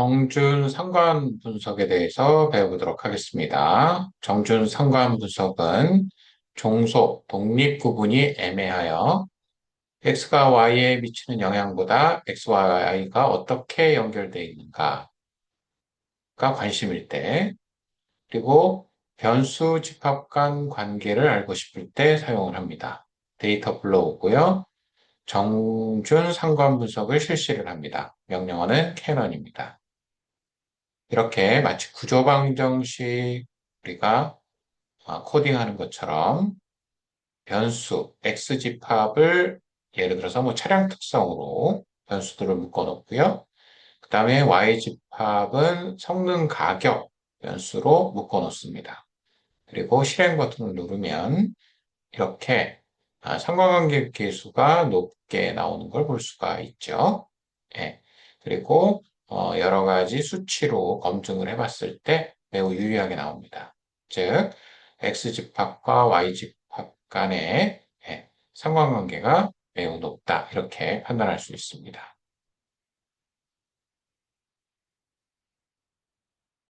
정준 상관 분석에 대해서 배워보도록 하겠습니다. 정준 상관 분석은 종속, 독립 구분이 애매하여 x가 y에 미치는 영향보다 x와 y가 어떻게 연결되어 있는가가 관심일 때, 그리고 변수 집합 간 관계를 알고 싶을 때 사용을 합니다. 데이터 불러오고요. 정준 상관 분석을 실시를 합니다. 명령어는 캐넌입니다. 이렇게 마치 구조방정식 우리가 아, 코딩하는 것처럼 변수 x집합을 예를 들어서 뭐 차량 특성으로 변수들을 묶어 놓고요. 그 다음에 y집합은 성능 가격 변수로 묶어 놓습니다. 그리고 실행 버튼을 누르면 이렇게 아, 상관관계 계수가 높게 나오는 걸 볼 수가 있죠. 예. 그리고 어, 여러 가지 수치로 검증을 해봤을 때 매우 유리하게 나옵니다. 즉, x집합과 y집합 간의 예, 상관관계가 매우 높다. 이렇게 판단할 수 있습니다.